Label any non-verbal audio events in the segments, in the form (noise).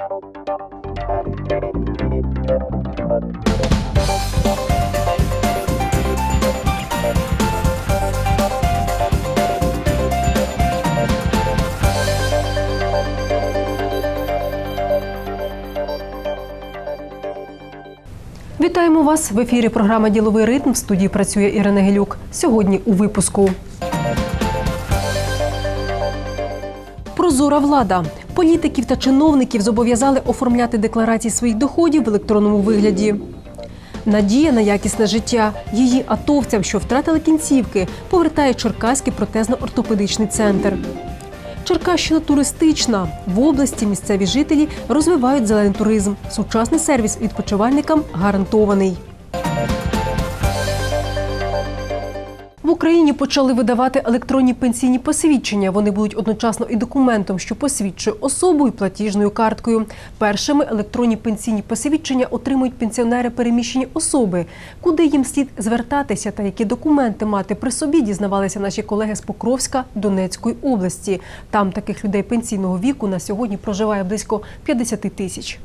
Вітаємо вас в ефірі. Програма Діловий ритм в студії працює Ірина Гелюк. Сьогодні у випуску. Прозора влада. Політиків та чиновників зобов'язали оформляти декларації своїх доходів в електронному вигляді. Надія на якісне життя. Її атовцям, що втратили кінцівки, повертає Черкаський протезно-ортопедичний центр. Черкащина туристична. В області місцеві жителі розвивають зелений туризм. Сучасний сервіс відпочивальникам гарантований. В Україні почали видавати електронні пенсійні посвідчення. Вони будуть одночасно і документом, що посвідчує особу, і платіжною карткою. Першими електронні пенсійні посвідчення отримують пенсіонери переміщені особи. Куди їм слід звертатися та які документи мати при собі, дізнавалися наші колеги з Покровська Донецької області. Там таких людей пенсійного віку на сьогодні проживає близько 50 тисяч.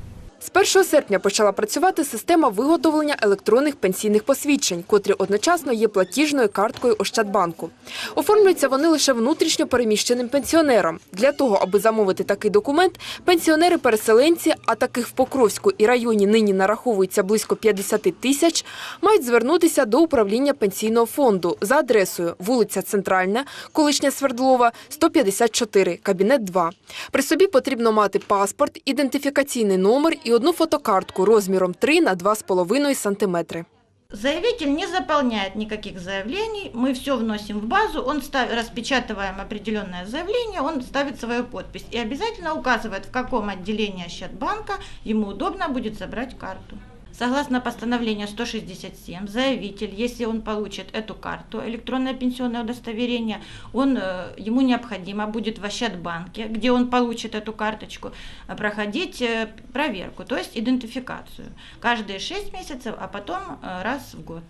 З 1 серпня почала працювати система виготовлення електронних пенсійних посвідчень, котрі одночасно є платіжною карткою Ощадбанку. Оформлюються вони лише внутрішньо переміщеним пенсіонерам. Для того, аби замовити такий документ, пенсіонери-переселенці, а таких в Покровську і районі нині нараховується близько 50 тисяч, мають звернутися до управління пенсійного фонду за адресою вулиця Центральна, колишня Свердлова, 154, кабінет 2. При собі потрібно мати паспорт, ідентифікаційний номер і одну фотокартку розміром 3 на 2,5 сантиметри. Заявитель не заполняет никаких заявлений, мы все вносим в базу, он став... распечатываем определенное заявление, он ставит свою подпись и обязательно указывает, в каком отделении Счетбанка ему удобно будет забрать карту. Согласно постановлению 167, заявитель, если он получит эту карту, электронное пенсионное удостоверение, он, э, ему необходимо будет в Ощадбанке, где он получит эту карточку, проходить э, проверку, то есть идентификацию. Каждые 6 месяцев, а потом э, раз в год.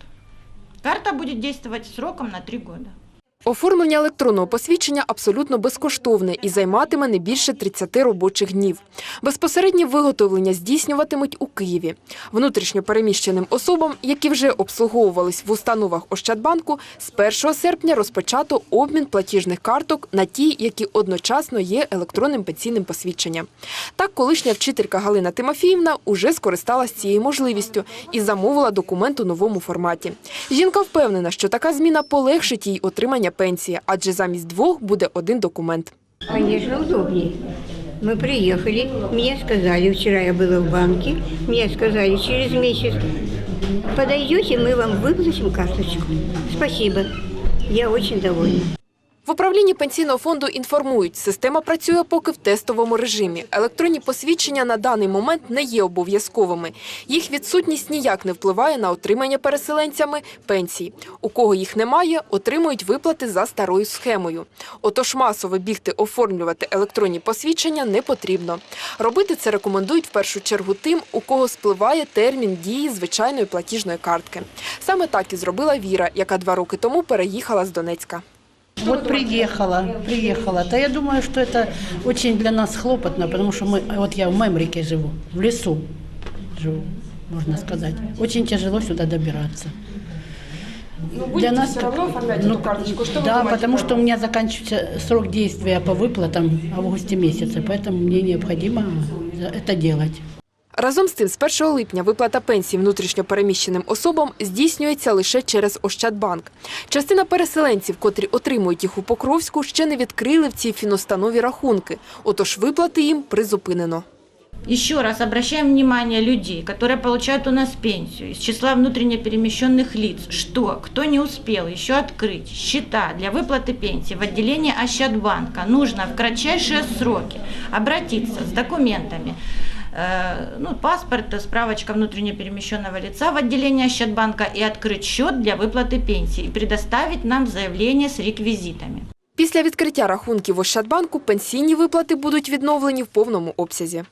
Карта будет действовать сроком на 3 года. Оформлення електронного посвідчення абсолютно безкоштовне і займатиме не більше 30 робочих днів. Безпосереднє виготовлення здійснюватимуть у Києві. Внутрішньо переміщеним особам, які вже обслуговувались в установах Ощадбанку, з 1 серпня розпочато обмін платіжних карток на ті, які одночасно є електронним пенсійним посвідченням. Так, колишня вчителька Галина Тимофіївна уже скористалась цією можливістю і замовила документ у новому форматі. Жінка впевнена, що така зміна полегшить їй отримання пенсії, адже замість двох буде один документ. Конечно, удобнее. Мы приехали, мне сказали, вчера я была в банке, мне сказали, через месяц подойдете, мы вам выплатим карточку. Спасибо. Я очень довольна. В управлінні пенсійного фонду інформують, система працює поки в тестовому режимі. Електронні посвідчення на даний момент не є обов'язковими. Їх відсутність ніяк не впливає на отримання переселенцями пенсій. У кого їх немає, отримують виплати за старою схемою. Отож масово бігти оформлювати електронні посвідчення не потрібно. Робити це рекомендують в першу чергу тим, у кого спливає термін дії звичайної платіжної картки. Саме так і зробила Віра, яка два роки тому переїхала з Донецька. Вот приехала, приехала. Да я думаю, что это очень для нас хлопотно, потому что мы, вот я в Мемрике живу, в лесу живу, можно сказать. Очень тяжело сюда добираться. для нас все равно оформлять эту карточку? Что да, потому что у меня заканчивается срок действия по выплатам в августе месяце, поэтому мне необходимо это делать. Разом з тим, з 1 липня виплата пенсій внутрішньопереміщеним особам здійснюється лише через Ощадбанк. Частина переселенців, котрі отримують їх у Покровську, ще не відкрили в цій фінустанові рахунки. Отож виплати їм призупинено. Еще раз обращаем внимание людей, которые получают у нас пенсию из числа внутренне перемещенных лиц, что кто не успел еще открыть счета для выплаты пенсии в отделении Ощадбанка, нужно в кратчайшие сроки обратиться с документами, э, ну, паспорт, справочка внутренне перемещенного лица в отделение Ощадбанка и открыть счет для выплаты пенсии и предоставить нам заявление с реквизитами. Після відкриття рахунків в Ощадбанку пенсійні виплати будуть відновлені в повному обсязі.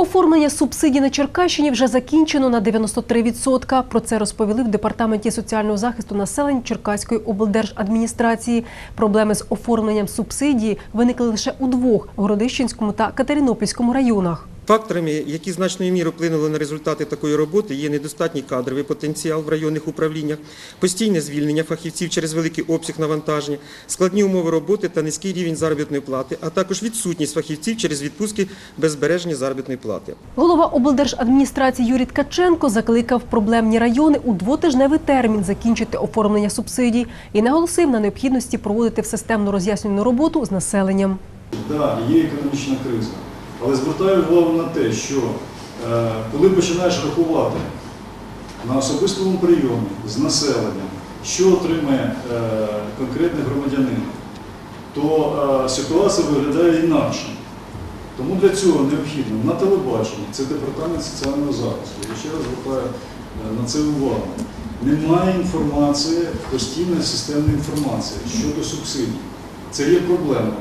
Оформлення субсидій на Черкащині вже закінчено на 93%. Про це розповіли в департаменті соціального захисту населення Черкаської облдержадміністрації. Проблеми з оформленням субсидії виникли лише у двох Городищенському та Катеринопільському районах. Факторами, які значною мірою вплинули на результати такої роботи, є недостатній кадровий потенціал в районних управліннях, постійне звільнення фахівців через великий обсяг навантаження, складні умови роботи та низький рівень заробітної плати, а також відсутність фахівців через відпустки без збереження заробітної плати. Голова облдержадміністрації Юрій Ткаченко закликав проблемні райони у двотижневий термін закінчити оформлення субсидій і наголосив на необхідності проводити в системну роз'яснювальну роботу з населенням. Так, є економічна криза. Але звертаю увагу на те, що е, коли починаєш рахувати на особистому прийомі з населенням, що отримає е, конкретний громадянин, то е, ситуація виглядає інакше. Тому для цього необхідно на телебаченні, це департамент соціального захисту. Я ще раз звертаю на це увагу. Немає інформації, постійної системної інформації щодо субсидій. Це є проблема.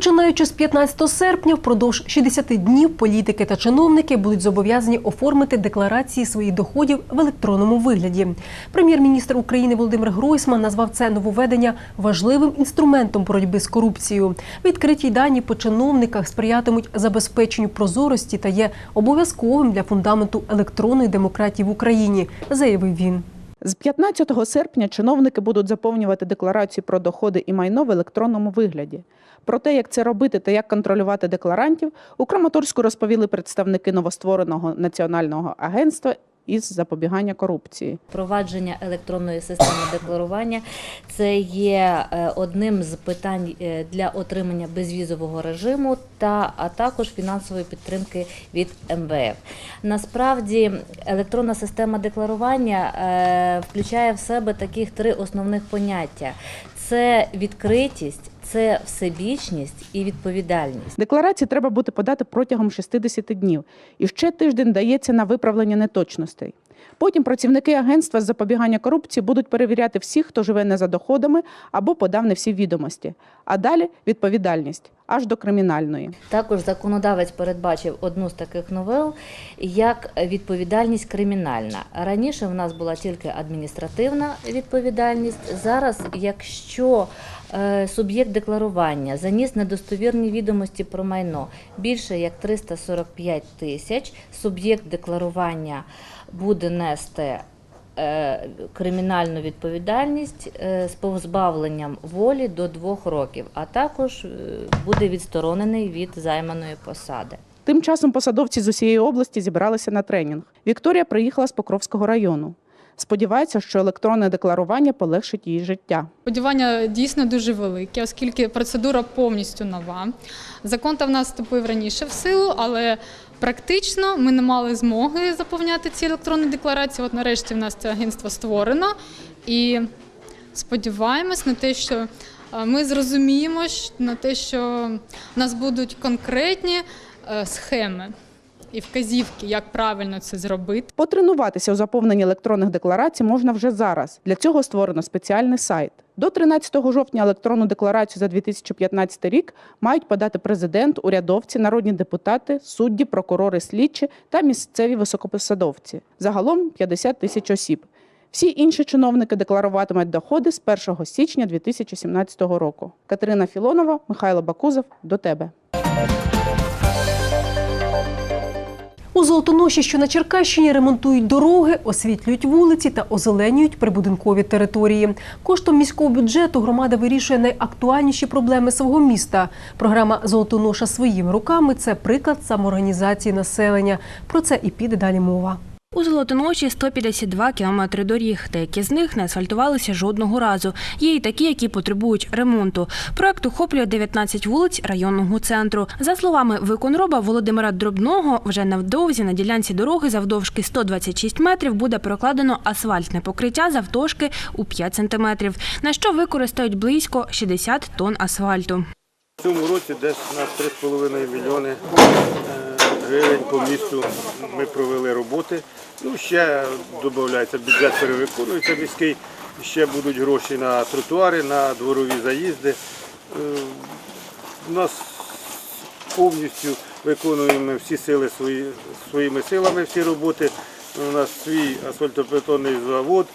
Починаючи з 15 серпня, впродовж 60 днів політики та чиновники будуть зобов'язані оформити декларації своїх доходів в електронному вигляді. Прем'єр-міністр України Володимир Гройсман назвав це нововведення важливим інструментом боротьби з корупцією. Відкриті дані по чиновниках сприятимуть забезпеченню прозорості та є обов'язковим для фундаменту електронної демократії в Україні, заявив він. З 15 серпня чиновники будуть заповнювати декларації про доходи і майно в електронному вигляді. Про те, як це робити та як контролювати декларантів, у Краматорську розповіли представники новоствореного національного агентства із запобігання корупції. Впровадження електронної системи декларування це є е, одним з питань е, для отримання безвізового режиму та а також фінансової підтримки від МВФ. Насправді електронна система декларування е, включає в себе таких три основних поняття: це відкритість, це всебічність і відповідальність. Декларації треба буде подати протягом 60 днів, і ще тиждень дається на виправлення неточностей. Потім працівники агентства з запобігання корупції будуть перевіряти всіх, хто живе не за доходами або подав не всі відомості. А далі відповідальність аж до кримінальної. Також законодавець передбачив одну з таких новел як відповідальність кримінальна. Раніше в нас була тільки адміністративна відповідальність. Зараз, якщо е, суб'єкт декларування заніс недостовірні відомості про майно більше як 345 тисяч, суб'єкт декларування буде нести е, кримінальну відповідальність е, з позбавленням волі до двох років, а також е, буде відсторонений від займаної посади. Тим часом посадовці з усієї області зібралися на тренінг. Вікторія приїхала з Покровського району. Сподівається, що електронне декларування полегшить її життя. Сподівання дійсно дуже велике, оскільки процедура повністю нова. Закон та в нас вступив раніше в силу, але практично ми не мали змоги заповняти ці електронні декларації. От нарешті в нас це агентство створено і сподіваємось на те, що е, ми зрозуміємо на те, що в нас будуть конкретні е, схеми і вказівки, як правильно це зробити. Потренуватися у заповненні електронних декларацій можна вже зараз. Для цього створено спеціальний сайт. До 13 жовтня електронну декларацію за 2015 рік мають подати президент, урядовці, народні депутати, судді, прокурори, слідчі та місцеві високопосадовці. Загалом 50 тисяч осіб. Всі інші чиновники декларуватимуть доходи з 1 січня 2017 року. Катерина Філонова, Михайло Бакузов. До тебе. У Золотоноші, що на Черкащині, ремонтують дороги, освітлюють вулиці та озеленюють прибудинкові території. Коштом міського бюджету громада вирішує найактуальніші проблеми свого міста. Програма Золотоноша своїми руками це приклад самоорганізації населення. Про це і піде далі мова. У Золотоноші 152 кілометри доріг, деякі з них не асфальтувалися жодного разу. Є і такі, які потребують ремонту. Проект охоплює 19 вулиць районного центру. За словами виконроба Володимира Дробного, вже невдовзі на ділянці дороги завдовжки 126 метрів буде прокладено асфальтне покриття завдовжки у 5 сантиметрів, на що використають близько 60 тонн асфальту. В цьому році десь на 3,5 мільйони е, гривень по місту ми провели роботи. Ну, ще додається, бюджет перевиконується міський, ще будуть гроші на тротуари, на дворові заїзди. Е, У нас повністю виконуємо всі сили свої, своїми силами всі роботи. У нас свій асфальтобетонний завод,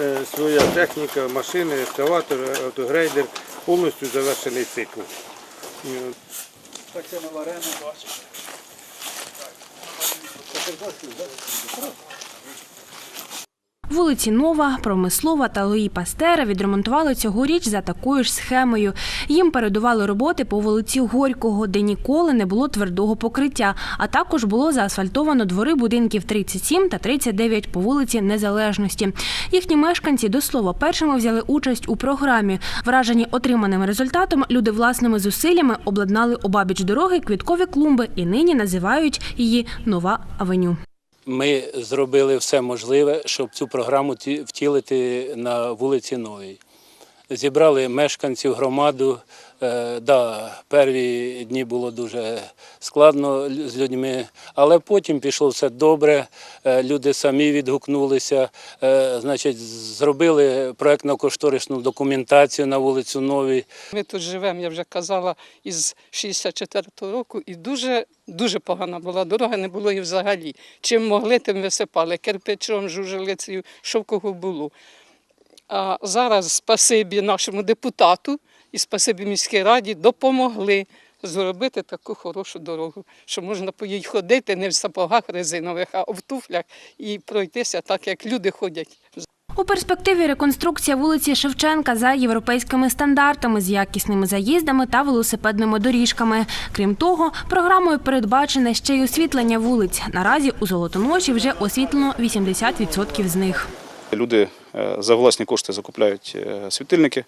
е, своя техніка, машини, ескаватор, автогрейдер, повністю завершений цикл. Е, Вулиці Нова, Промислова та Луї Пастера відремонтували цьогоріч за такою ж схемою. Їм передували роботи по вулиці Горького, де ніколи не було твердого покриття, а також було заасфальтовано двори будинків 37 та 39 по вулиці Незалежності. Їхні мешканці до слова першими взяли участь у програмі. Вражені отриманим результатом, люди власними зусиллями обладнали обабіч дороги квіткові клумби і нині називають її Нова Авеню. Ми зробили все можливе, щоб цю програму ті- втілити на вулиці Новій. Зібрали мешканців громаду. Е, да, перві дні було дуже складно з людьми, але потім пішло все добре. Е, люди самі відгукнулися. Е, значить, зробили проєктно-кошторисну документацію на вулицю Новій. Ми тут живемо, я вже казала, із 64-го року, і дуже, дуже погана була дорога, не було і взагалі. Чим могли, тим висипали. Кирпичом, жужелицею, що в кого було. А зараз спасибі нашому депутату і спасибі міській раді допомогли зробити таку хорошу дорогу, що можна по їй ходити не в сапогах резинових, а в туфлях і пройтися так, як люди ходять. У перспективі реконструкція вулиці Шевченка за європейськими стандартами з якісними заїздами та велосипедними доріжками. Крім того, програмою передбачене ще й освітлення вулиць. Наразі у Золотоноші вже освітлено 80% з них. Люди за власні кошти закупляють е, світильники.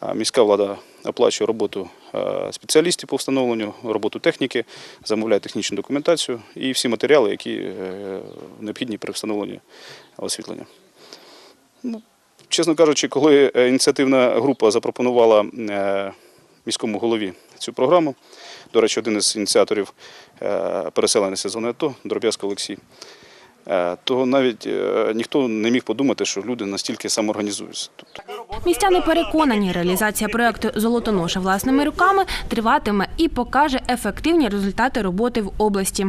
а Міська влада оплачує роботу е, спеціалістів по встановленню, роботу техніки, замовляє технічну документацію і всі матеріали, які е, необхідні при встановленні освітлення. Ну, чесно кажучи, коли е, ініціативна група запропонувала е, міському голові цю програму, до речі, один із ініціаторів е, переселення сезону АТО, Дроб'язко Олексій, е, то навіть е, ніхто не міг подумати, що люди настільки самоорганізуються. тут. Містяни переконані, реалізація проєкту Золотоноша власними руками триватиме і покаже ефективні результати роботи в області.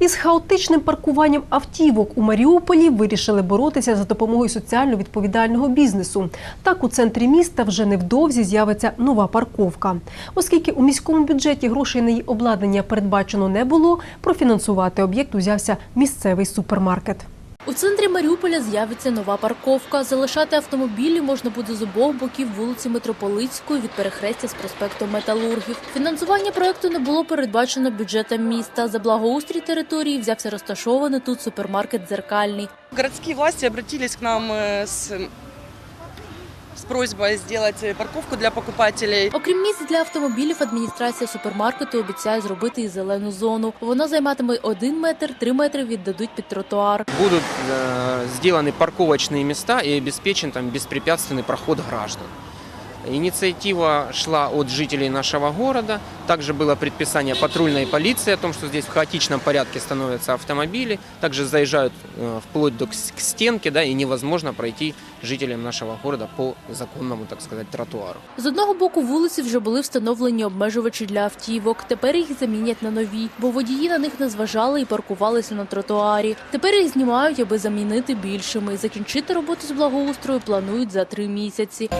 Із хаотичним паркуванням автівок у Маріуполі вирішили боротися за допомогою соціально відповідального бізнесу. Так у центрі міста вже невдовзі з'явиться нова парковка. Оскільки у міському бюджеті грошей на її обладнання передбачено не було, профінансувати об'єкт узявся місцевий супермаркет. У центрі Маріуполя з'явиться нова парковка. Залишати автомобілі можна буде з обох боків вулиці Митрополицької від перехрестя з проспектом Металургів. Фінансування проекту не було передбачено бюджетом міста. За благоустрій території взявся розташований тут супермаркет «Дзеркальний». Городські власті обратились к нам э, с, с просьбой сделать э, парковку для покупателей. Окрім місць для автомобілів, адміністрація супермаркету обіцяє зробити і зелену зону. Вона займатиме один метр, три метри віддадуть під тротуар. Будут э, сделаны парковочные места и обеспечен там беспрепятственный проход граждан. Инициатива шла от жителей нашего города. Также было предписание патрульной полиции о том, что здесь в хаотичном порядке становятся автомобили. Также заезжают э, вплоть до к стенке, да, и невозможно пройти жителям нашего города по законному, так сказать, тротуару. З одного боку вулиці вже були встановлені обмежувачі для автівок. Тепер їх замінять на нові, бо водії на них не зважали і паркувалися на тротуарі. Тепер їх знімають, аби замінити більшими. Закінчити роботу з благоустрою планують за три місяці.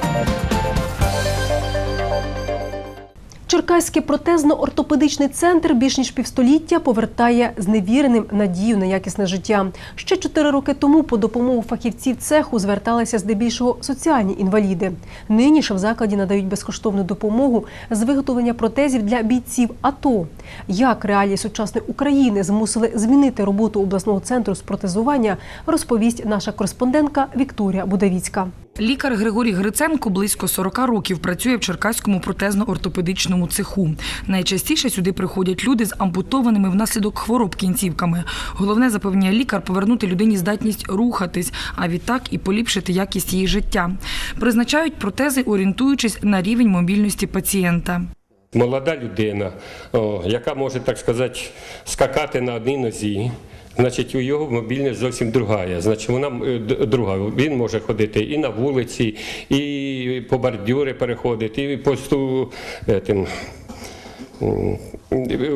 Черкаський протезно-ортопедичний центр більш ніж півстоліття повертає зневіреним надію на якісне життя. Ще чотири роки тому по допомогу фахівців цеху зверталися здебільшого соціальні інваліди. Нині ж в закладі надають безкоштовну допомогу з виготовлення протезів для бійців АТО. Як реалії сучасної України змусили змінити роботу обласного центру з протезування, розповість наша кореспондентка Вікторія Будавіцька. Лікар Григорій Гриценко близько 40 років працює в Черкаському протезно-ортопедичному цеху. Найчастіше сюди приходять люди з ампутованими внаслідок хвороб кінцівками. Головне запевняє лікар повернути людині здатність рухатись, а відтак і поліпшити якість її життя. Призначають протези, орієнтуючись на рівень мобільності пацієнта. Молода людина, яка може, так сказати, скакати на одній нозі, Значить, у його мобільність зовсім друга. Значить, вона е, друга. Він може ходити і на вулиці, і по бордюри переходити, і по сту, е, тим,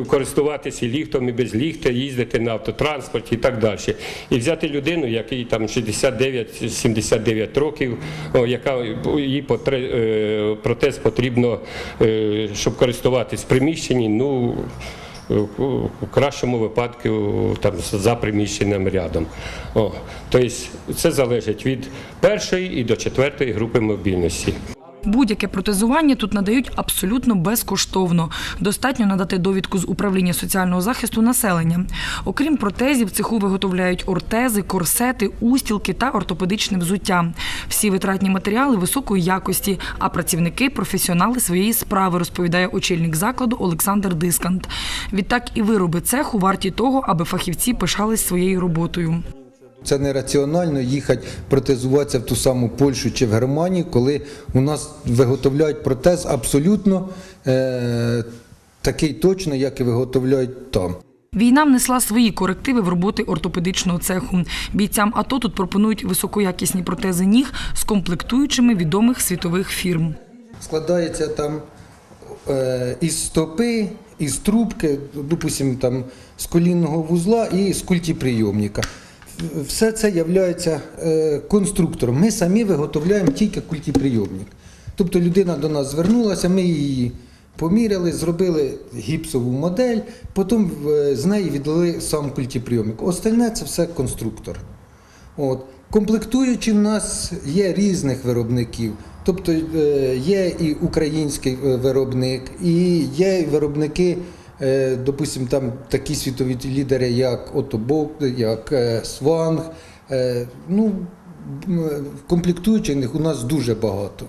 користуватися і ліфтом, і без ліфта, їздити на автотранспорті і так далі. І взяти людину, якій там 69-79 років, яка їй потре- е, протез потрібно, щоб користуватись в ну у кращому випадку там за приміщенням рядом. О, тобто це залежить від першої і до четвертої групи мобільності. Будь-яке протезування тут надають абсолютно безкоштовно. Достатньо надати довідку з управління соціального захисту населення. Окрім протезів, цеху виготовляють ортези, корсети, устілки та ортопедичне взуття. Всі витратні матеріали високої якості, а працівники професіонали своєї справи, розповідає очільник закладу Олександр Дискант. Відтак і вироби цеху варті того, аби фахівці пишались своєю роботою. Це нераціонально їхати протезуватися в ту саму Польщу чи в Германію, коли у нас виготовляють протез абсолютно е, такий точно, як і виготовляють там. Війна внесла свої корективи в роботи ортопедичного цеху. Бійцям АТО тут пропонують високоякісні протези ніг з комплектуючими відомих світових фірм. Складається там е, із стопи, із трубки, допустимо, там з колінного вузла і з культіприйомника. Все це є конструктором. Ми самі виготовляємо тільки культіприйомник. Тобто людина до нас звернулася, ми її поміряли, зробили гіпсову модель, потім е, з неї віддали сам культіприйомник. Остальне це все конструктор. От. Комплектуючі в нас є різних виробників. Тобто е, є і український е, виробник, і є виробники, е, допустимо, там такі світові лідери, як Отобок, як е, Сванг. Е, Ну, комплектуючих у нас дуже багато.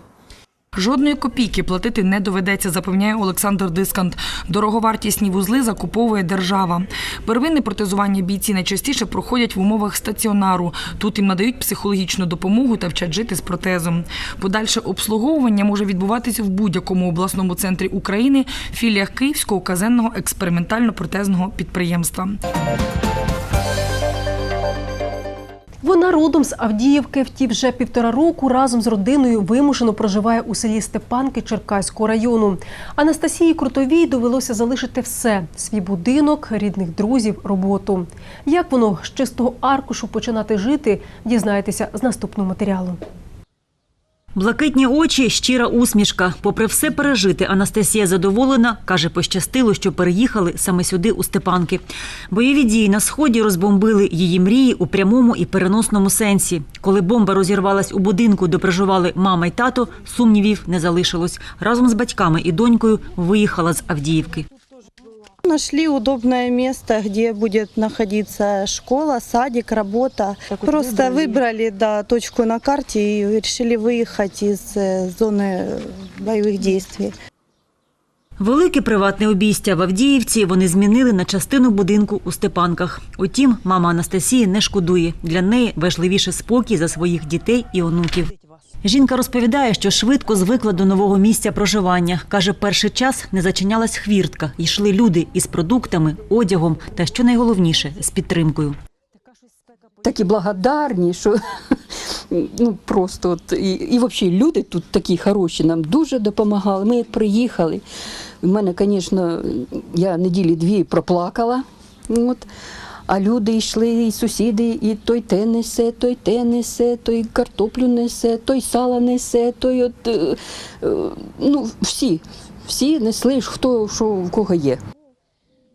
Жодної копійки платити не доведеться, запевняє Олександр Дискант. Дороговартісні вузли закуповує держава. Первинне протезування бійці найчастіше проходять в умовах стаціонару. Тут їм надають психологічну допомогу та вчать жити з протезом. Подальше обслуговування може відбуватися в будь-якому обласному центрі України, філіях Київського казенного експериментально-протезного підприємства. Вона родом з Авдіївки, втім вже півтора року разом з родиною вимушено проживає у селі Степанки Черкаського району. Анастасії Крутовій довелося залишити все свій будинок, рідних друзів, роботу. Як воно з чистого аркушу починати жити, дізнаєтеся з наступного матеріалу. Блакитні очі, щира усмішка. Попри все пережити, Анастасія задоволена. Каже, пощастило, що переїхали саме сюди, у Степанки. Бойові дії на сході розбомбили її мрії у прямому і переносному сенсі. Коли бомба розірвалась у будинку, де проживали мама й тато, сумнівів не залишилось. Разом з батьками і донькою виїхала з Авдіївки. Нашли удобное место, где будет находиться школа, садик, работа. Просто выбрали да, точку на карте и решили выехать из э, зоны боевых действий. Велике приватне обійстя в Авдіївці вони змінили на частину будинку у Степанках. Утім, мама Анастасії не шкодує. Для неї важливіше спокій за своїх дітей і онуків. Жінка розповідає, що швидко звикла до нового місця проживання. Каже, перший час не зачинялась хвіртка. Йшли люди із продуктами, одягом та, що найголовніше, з підтримкою. такі благодарні, що (laughs) ну просто от і, і взагалі люди тут такі хороші, нам дуже допомагали. Ми як приїхали. У мене, звісно, я неділі дві проплакала. От. А люди йшли, і сусіди, і той те несе, той те несе, той картоплю несе, той сало несе, той от е, е, ну всі, всі несли, хто що в кого є.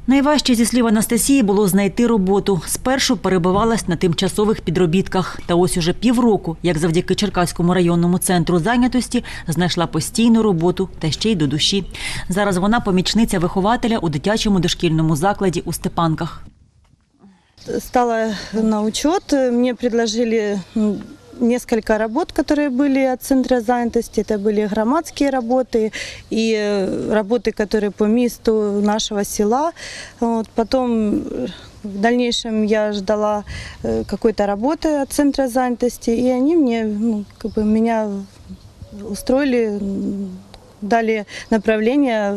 Найважче, зі слів Анастасії, було знайти роботу. Спершу перебивалась на тимчасових підробітках. Та ось уже півроку, як завдяки Черкаському районному центру зайнятості, знайшла постійну роботу та ще й до душі. Зараз вона помічниця вихователя у дитячому дошкільному закладі у Степанках. Стала на учет, мне предложили несколько работ, которые были от центра занятости. Это были громадские работы и э, работы, которые по месту нашего села. Вот. Потом э, в дальнейшем я ждала э, какой-то работы от центра занятости, и они мне, ну, как бы меня устроили, дали направление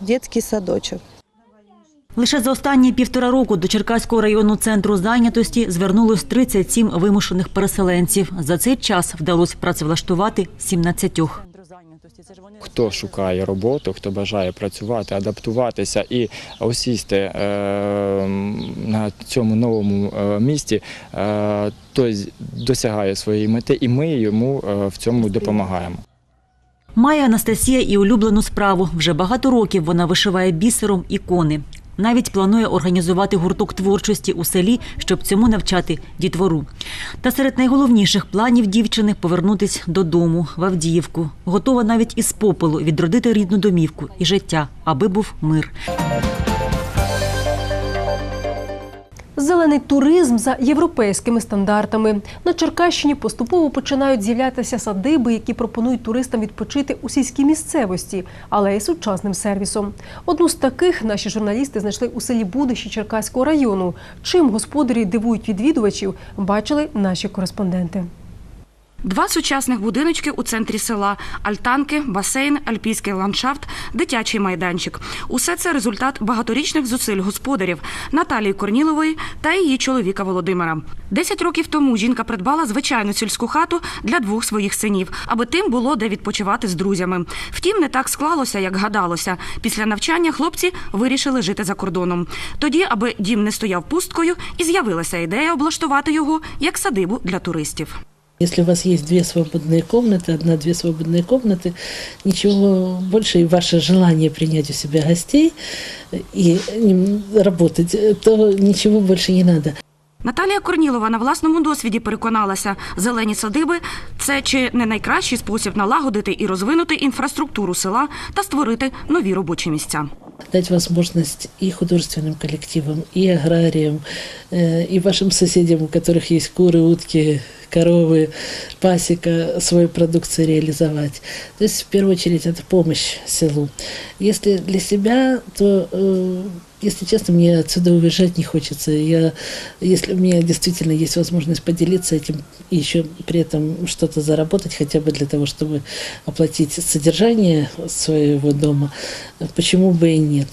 в детский садочек. Лише за останні півтора року до Черкаського районного центру зайнятості звернулось 37 вимушених переселенців. За цей час вдалося працевлаштувати 17. Хто шукає роботу, хто бажає працювати, адаптуватися і осісти е, на цьому новому е, місті, е, той досягає своєї мети, і ми йому в цьому допомагаємо. Має Анастасія і улюблену справу. Вже багато років вона вишиває бісером ікони. Навіть планує організувати гурток творчості у селі, щоб цьому навчати дітвору. Та серед найголовніших планів дівчини повернутись додому в Авдіївку. Готова навіть із попелу відродити рідну домівку і життя, аби був мир. Зелений туризм за європейськими стандартами. На Черкащині поступово починають з'являтися садиби, які пропонують туристам відпочити у сільській місцевості, але й сучасним сервісом. Одну з таких наші журналісти знайшли у селі Будищі Черкаського району. Чим господарі дивують відвідувачів, бачили наші кореспонденти. Два сучасних будиночки у центрі села: альтанки, басейн, альпійський ландшафт, дитячий майданчик. Усе це результат багаторічних зусиль господарів Наталії Корнілової та її чоловіка Володимира. Десять років тому жінка придбала звичайну сільську хату для двох своїх синів, аби тим було де відпочивати з друзями. Втім, не так склалося, як гадалося. Після навчання хлопці вирішили жити за кордоном. Тоді, аби дім не стояв пусткою, і з'явилася ідея облаштувати його як садибу для туристів. Если у вас есть две свободные комнаты, одна-две свободные комнаты, ничего больше, и ваше желание принять у себя гостей и м, работать, то ничего больше не надо. Наталія Корнілова на власному досвіді переконалася, зелені садиби це чи не найкращий спосіб налагодити і розвинути інфраструктуру села та створити нові робочі місця. Дать возможность и художественным коллективам, и аграриям, э, и вашим соседям, у которых есть куры, утки, коровы, пасека, свою продукцию реализовать. То есть, в первую очередь, это помощь селу. Если для себя, то, э, если честно, мне отсюда уезжать не хочется. Я, если у меня действительно есть возможность поделиться этим и еще при этом что-то заработать, хотя бы для того, чтобы оплатить содержание своего дома, почему бы и нет.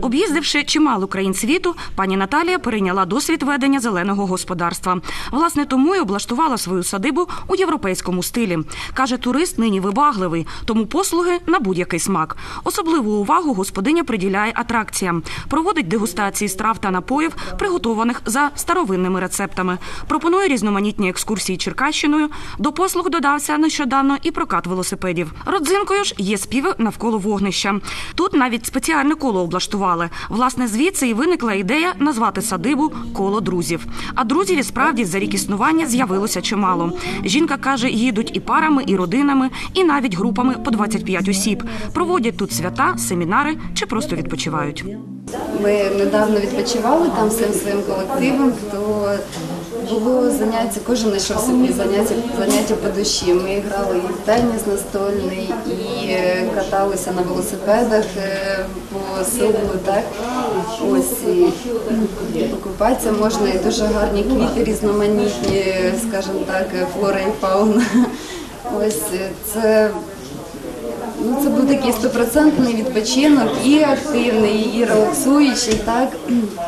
Об'їздивши чимало країн світу, пані Наталія перейняла досвід ведення зеленого господарства. Власне, тому й облаштувала свою садибу у європейському стилі. Каже, турист нині вибагливий, тому послуги на будь-який смак. Особливу увагу господиня приділяє атракціям. Проводить дегустації страв та напоїв, приготованих за старовинними рецептами. Пропонує різноманітні екскурсії Черкащиною. До послуг додався нещодавно і прокат велосипедів. Родзинкою ж є співи навколо вогнища. Тут навіть спеціальне коло облаштували. Власне, звідси і виникла ідея назвати садибу коло друзів. А друзів і справді за рік існування з'явилося чимало. Жінка каже, їдуть і парами, і родинами, і навіть групами по 25 осіб. Проводять тут свята, семінари чи просто відпочивають. Ми недавно відпочивали там всім своїм колективом, то було заняття, кожен знайшов собі заняття, заняття по душі. Ми грали і в теніс настольний, і е, каталися на велосипедах е, по селу. Так? Ось і покупатися можна, і дуже гарні квіти різноманітні, скажімо так, флора і фауна. Ось е, це Ну, це був такий стопроцентний відпочинок, і активний, і релаксуючий. Так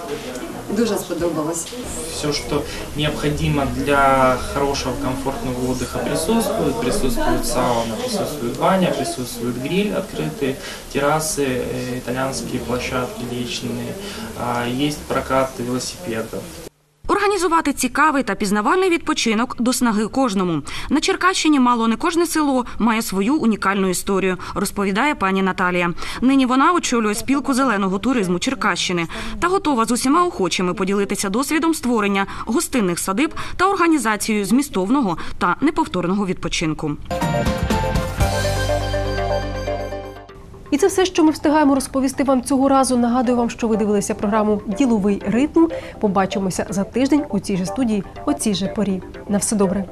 (clears throat) дуже сподобалось. Все, что необходимо для хорошего, комфортного отдыха присутствует. Присутствует сауна, присутствует баня, присутствует гриль открытый, террасы, э, итальянские площадки личные. А, Есть прокат велосипедов. Організувати цікавий та пізнавальний відпочинок до снаги кожному. На Черкащині мало не кожне село має свою унікальну історію, розповідає пані Наталія. Нині вона очолює спілку зеленого туризму Черкащини та готова з усіма охочими поділитися досвідом створення гостинних садиб та організацією змістовного та неповторного відпочинку. І це все, що ми встигаємо розповісти вам цього разу. Нагадую вам, що ви дивилися програму Діловий ритм. Побачимося за тиждень у цій же студії, о цій же порі. На все добре.